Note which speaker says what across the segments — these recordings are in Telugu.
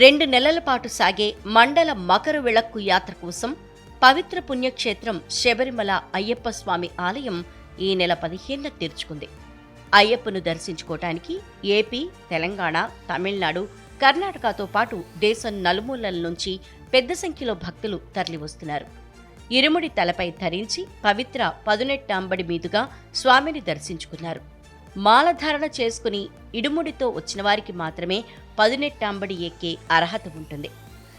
Speaker 1: రెండు నెలల పాటు సాగే మండల మకర విళక్కు యాత్ర కోసం పవిత్ర పుణ్యక్షేత్రం శబరిమల అయ్యప్ప స్వామి ఆలయం ఈ నెల పదిహేనున తెరుచుకుంది. అయ్యప్పను దర్శించుకోవటానికి ఏపీ తెలంగాణ తమిళనాడు కర్ణాటకతో పాటు దేశం నలుమూలల నుంచి పెద్ద సంఖ్యలో భక్తులు తరలివస్తున్నారు. ఇరుముడి తలపై ధరించి పవిత్ర పదునెట్టాంబడి మీదుగా స్వామిని దర్శించుకున్నారు. మాలధారణ చేసుకుని ఇడుముడితో వచ్చిన వారికి మాత్రమే పదునెట్టాంబడి ఎక్కే అర్హత ఉంటుంది.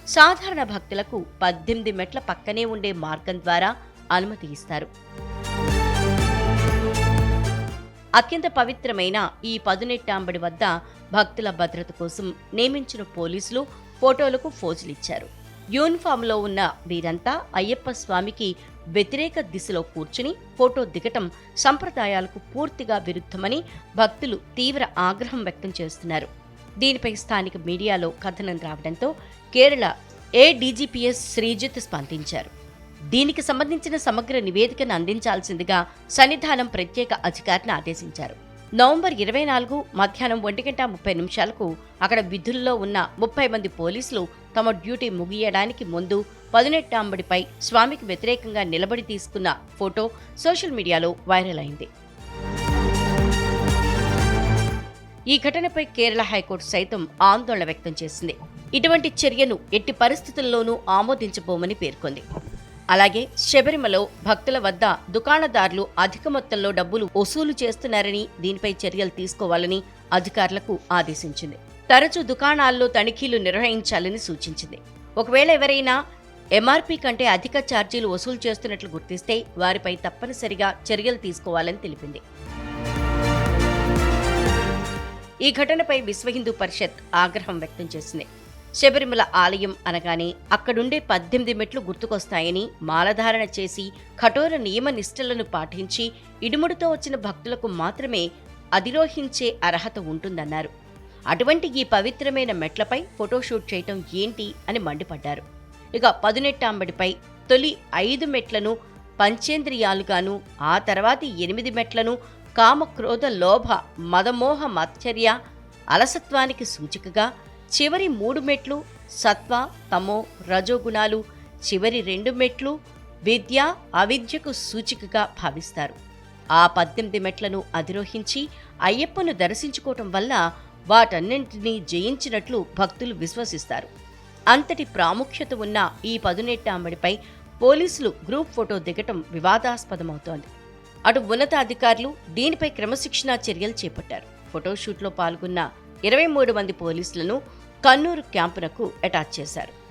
Speaker 1: సాధారణ భక్తులకు పద్దెనిమిది మెట్ల పక్కనే ఉండే మార్గం ద్వారా అనుమతి ఇస్తారు. అత్యంత పవిత్రమైన ఈ పదునెట్టాంబడి వద్ద భక్తుల భద్రత కోసం నియమించిన పోలీసులు ఫోటోలకు ఫోజులిచ్చారు యూనిఫామ్లో ఉన్న వీరంతా అయ్యప్ప స్వామికి వ్యతిరేక దిశలో కూర్చుని ఫోటో దిగటం సంప్రదాయాలకు పూర్తిగా విరుద్ధమని భక్తులు తీవ్ర ఆగ్రహం వ్యక్తం చేస్తున్నారు. దీనిపై స్థానిక మీడియాలో కథనం రావడంతో కేరళ ఏ డీజీపీఎస్ శ్రీజిత్ స్పందించారు. దీనికి సంబంధించిన సమగ్ర నివేదికను అందించాల్సిందిగా సన్నిధానం ప్రత్యేక అధికారిని ఆదేశించారు. నవంబర్ ఇరవై నాలుగు మధ్యాహ్నం ఒంటి గంట ముప్పై నిమిషాలకు అక్కడ విధుల్లో ఉన్న ముప్పై మంది పోలీసులు తమ డ్యూటీ ముగియడానికి ముందు పదునెట్టాంబడిపై స్వామికి వ్యతిరేకంగా నిలబడి తీసుకున్న ఫోటో సోషల్ మీడియాలో వైరల్ అయింది. ఈ ఘటనపై కేరళ హైకోర్టు సైతం ఆందోళన వ్యక్తం చేసింది. ఇటువంటి చర్యను ఎట్టి పరిస్థితుల్లోనూ ఆమోదించబోమని పేర్కొంది. అలాగే శబరిమలో భక్తుల వద్ద దుకాణదారులు అధిక మొత్తంలో డబ్బులు వసూలు చేస్తున్నారని దీనిపై చర్యలు తీసుకోవాలని అధికారులకు ఆదేశించింది. తరచూ దుకాణాల్లో తనిఖీలు నిర్వహించాలని సూచించింది. ఒకవేళ ఎవరైనా ఎంఆర్పీ కంటే అధిక ఛార్జీలు వసూలు చేస్తున్నట్లు గుర్తిస్తే వారిపై తప్పనిసరిగా చర్యలు తీసుకోవాలని తెలిపింది. ఈ ఘటనపై విశ్వ హిందూ పరిషత్ ఆగ్రహం వ్యక్తం చేసింది. శబరిమల ఆలయం అనగానే అక్కడుండే పద్దెనిమిది మెట్లు గుర్తుకొస్తాయని మాలధారణ చేసి కఠోర నియమ నిష్టలను పాటించి ఇడుముడితో వచ్చిన భక్తులకు మాత్రమే అధిరోహించే అర్హత ఉంటుందన్నారు. అటువంటి ఈ పవిత్రమైన మెట్లపై ఫోటోషూట్ చేయటం ఏంటి అని మండిపడ్డారు. ఇక పదునెట్టాంబడిపై తొలి ఐదు మెట్లను పంచేంద్రియాలుగాను ఆ తర్వాతి ఎనిమిది మెట్లను కామక్రోధ లోభ మదమోహ మత్చర్య అలసత్వానికి సూచికగా చివరి మూడు మెట్లు సత్వ తమో రజోగుణాలు చివరి రెండు మెట్లు విద్య అవిద్యకు సూచికగా భావిస్తారు. ఆ పద్దెనిమిది మెట్లను అధిరోహించి అయ్యప్పను దర్శించుకోవటం వల్ల వాటన్నింటినీ జయించినట్లు భక్తులు విశ్వసిస్తారు. అంతటి ప్రాముఖ్యత ఉన్న ఈ పదునెట్టాంబడిపై పోలీసులు గ్రూప్ ఫోటో దిగటం వివాదాస్పదమవుతోంది. అటు ఉన్నతాధికారులు దీనిపై క్రమశిక్షణా చర్యలు చేపట్టారు. ఫోటోషూట్లో పాల్గొన్న ఇరవై మూడు మంది పోలీసులను కన్నూరు క్యాంపునకు అటాచ్ చేశారు.